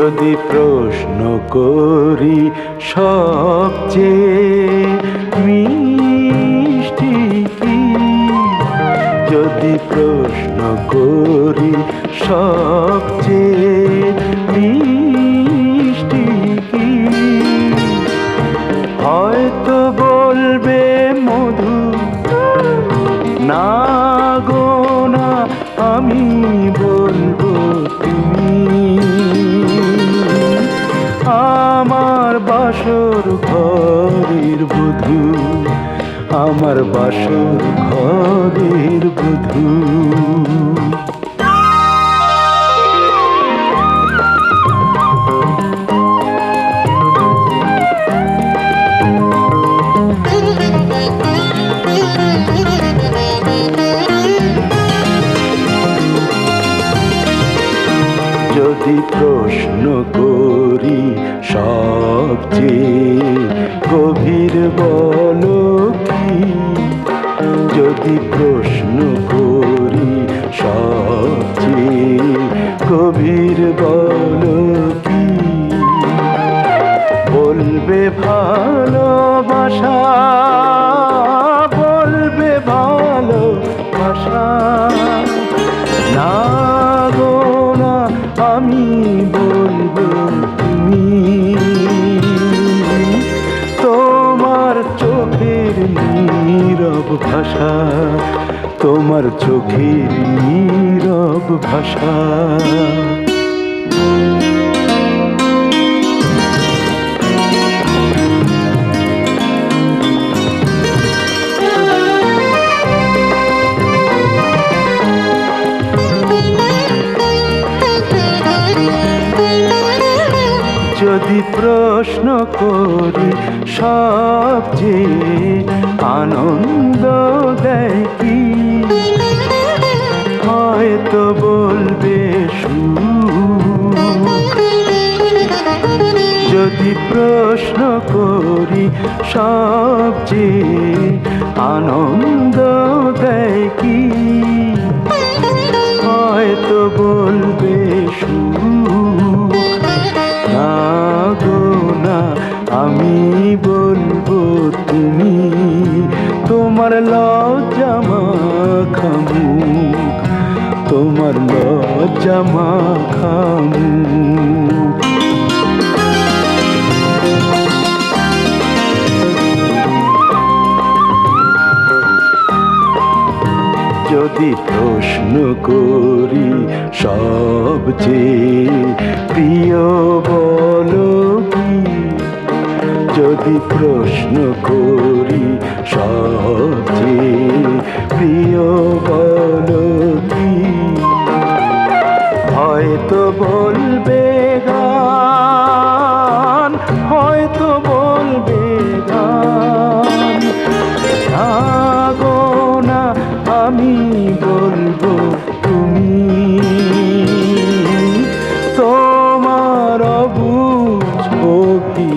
প্রশ্ন করি সবচেয়ে মিষ্টি কি? যদি প্রশ্ন করি সবচেয়ে মিষ্টি কি? হয়তো বলবে মধু, না আমার বাসর ঘরের বধূ আমার বাসর ঘরের বধূ। যদি প্রশ্ন করি সবচেয়ে গভীর বলো কি? যদি প্রশ্ন করি সবচেয়ে গভীর বলো কি? বলবে ভালোবাসা আমি নীরব ভাষা তোমার চোখের নীরব ভাষা। যদি প্রশ্ন করি সবচেয়ে আনন্দ দেয় কি? হয়তো বলবে যদি প্রশ্ন করি সবচেয়ে আনন্দ আমি বলব তুমি, তোমার লজ্জা মাখামু তোমার লজ্জা মাখামু যদি প্রশ্ন করি সবচেয়ে প্রিয় বলো যদি প্রশ্ন করি সবচেয়ে প্রিয় বল কি হয়তো বলবে গান, হয়তো বলবে গান। না আমি বলব তুমি। তোমার বুঝো কি